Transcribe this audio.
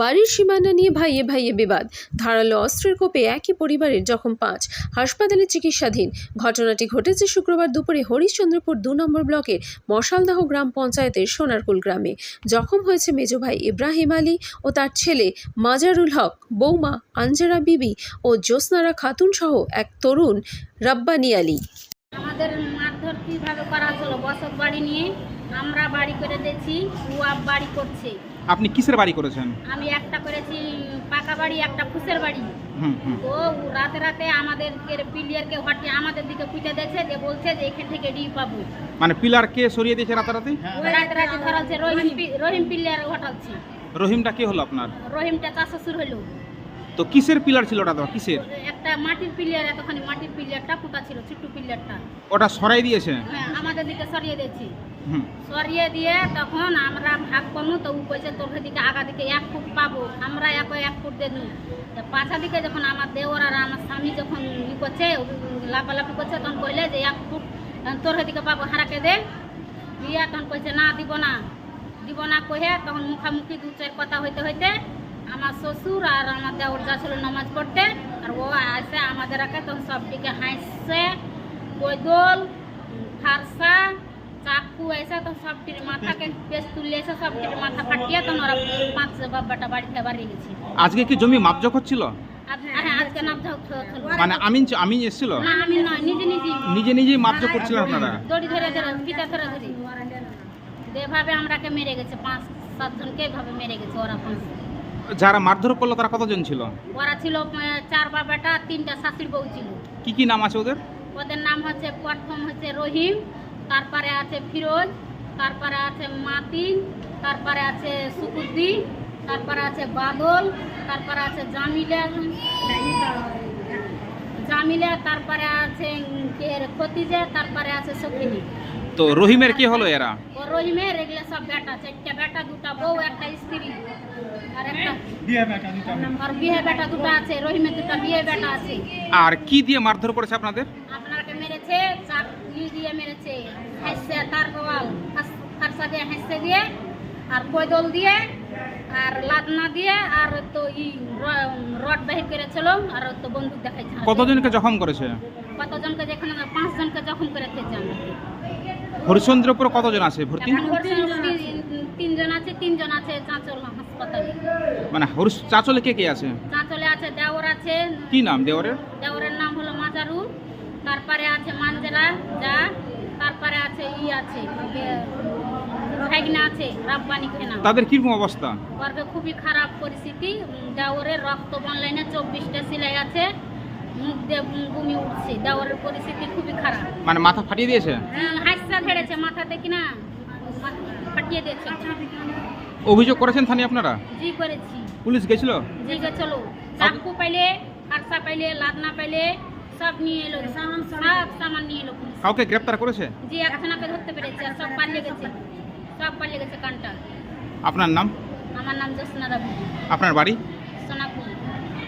বাড়ির সীমানা নিয়ে ভাইয়ে ভাইয়ে বিবাদ। ধারালো অস্ত্রের কোপে একই পরিবারের জখম পাঁচ। হাসপাতালে চিকিৎসাধীন। ঘটনাটি ঘটেছে শুক্রবার দুপুরে হরিশ্চন্দ্রপুর দু নম্বর ব্লকের মশালদাহ গ্রাম পঞ্চায়েতের সোনারকুল গ্রামে। জখম হয়েছে মেজো ভাই ইব্রাহিম আলী ও তার ছেলে মাজারুল হক, বৌমা আঞ্জারা বিবি ও জ্যোৎস্নারা খাতুন সহ এক তরুণ রাব্বানি আলী। আমাদের মারধর করা হলো বসত বাড়ি নিয়ে আমরা বাড়ি করে দিয়েছি ও আপ বাড়ি করছে। আপনি কিসের বাড়ি করেছেন? আমি একটা করেছি পাকা বাড়ি একটা ফুসের বাড়ি। তো ও রাতে রাতে আমাদের পিলিয়ারকে হটিয়ে আমাদের দিকে পিটে দিয়েছে যে বলছে যে এখান থেকে ডি পাবো। মানে পিলার কে সরিয়ে দিয়েছে রাতারাতি? ওই রাতে রাতে ধরা হচ্ছে রহিম রহিম পিলিয়ার হটাচ্ছে রহিমটা কে হলো আপনার? রহিমটা চার শ্বশুর হলো। তো কিসের পিলার ছিল ওটা তো কিসের? একটা মাটির পিলিয়ার এতখানি মাটির পিলিয়ারটা ফুটা ছিল ছোট্ট পিলারটা। ওটা সরাই দিয়েছে? হ্যাঁ আমাদের দিকে সরিয়ে দিয়েছি। সরিয়ে দিয়ে তখন আমরা ভাগ করব তো ও কইছে তোর দিকে আগা দিকে এক ফুট পাবো আমরা এক এক ফুট দেবো পাছা দিকে যখন আমার দেওর আর আমার স্বামী যখন ই করছে লাফালাফি করছে তখন কইলে যে এক ফুট তোর দিকে পাবো হারাকে দে। দিয়ে তখন কইছে না দিব না। দিব না কহে তখন মুখামুখি দু চার কথা হইতে হইতে আমার শ্বশুর আর আমার দেওর যা ছিল নামাজ পড়তে আর ও আসে আমাদের আগে তখন সবটিকে হাসছে কৈদল ফারসা চাকু এসে তো সবটির মাথাকে পেস তুললে এসে সবটির মাথা ফাটিয়ে তখন ওরা পাঁচ বাবাটা বাড়িতে বাড়ি গেছে। আজকে কি জমি মাপজোক হচ্ছিল? মানে আমিন এসেছিল? নিজে নিজে নিজে নিজেই মাপজোক করছিলেন আপনারা? দড়ি ধরে ধরে পিতা ধরে ধরে। এভাবে আমরাকে মেরে গেছে পাঁচ সাতজনকে এভাবে মেরে গেছে ওরা। পাঁচ যারা মারধর করল তারা কতজন ছিল? ওরা ছিল আহ, চার বাবাটা তিনটা শাশুড়ি বউ ছিল। কি কি নাম আছে ওদের? ওদের নাম হচ্ছে প্রথম হচ্ছে রহিম তারপরে আছে ফিরোজ তারপরে আছে মাতিন তারপরে আছে সুকুদ্দি তারপরে আছে বাদল তারপরে আছে জামিলা জামিলা তারপরে আছে উম, কে রে, খতিজা তারপরে আছে সখিনী। তো রহিমের কি হলো এরা? ও রহিমের এগুলো সব বেটা চারটা বেটা দুটা বউ একটা একটা আর বিয়ে বেটা দুটো আছে রহিমের দুটা বিয়ে বেটা আছে। আর কি দিয়ে মারধর করেছে আপনাদের? আপনাকে মেরেছে দিয়ে মেরেছে হাসছে তার দিয়ে হাসছে দিয়ে আর কৈদল দিয়ে আর লাদনা দিয়ে আর তো ই র- রড বাহির করেছিল আর তো বন্দুক দেখাইছে কতজনকে জখম করেছে? কতজনকে যেখানে পাঁচ জনকে জখম করে খেয়েছে হরিশ্চন্দ্রপুর কতজন আছে? ভর্তি? তিনজন আছে তিনজন আছে চাঁচল হাসপাতালে। মানে চাচলে কে কে আছে? চাঁচলে আছে দেওর আছে। কি নাম দেওয়ারের দেওরের নাম হলো মাজারু তারপরে আছে মানজেরা যা। তারপরে আছে ই আছে ভাগনা আছে রাব্বানি খেনা। তাদের কীরকম অবস্থা? খুবই খারাপ পরিস্থিতি। দেওরের রক্ত বনলাইনে চব্বিশটা সিলাই আছে। মুখ দিয়ে বমি উঠছে। দেওরের পরিস্থিতি খুবই খারাপ। মানে মাথা ফাটিয়ে দিয়েছে? হাসা ঝেড়েছে মাথাতে কিনা? ফাটিয়ে দিয়েছে। অভিযোগ করেছেন থানি আপনারা? জি করেছি। পুলিশ গেছিল? জি গেছিল। চাকু পাইলে আরসা পাইলে লাদনা পাইলে সব নিয়ে এলো। সামান সব সামান নিয়ে এলো পুলিশ। কাউকে গ্রেফতার করেছে? জি একজনকে ধরতে পেরেছে আর সব পালিয়ে গেছে। সব পালিয়ে গেছে কানটা আপনার নাম? আমার নাম জোসনা রবি আপনার বাড়ি?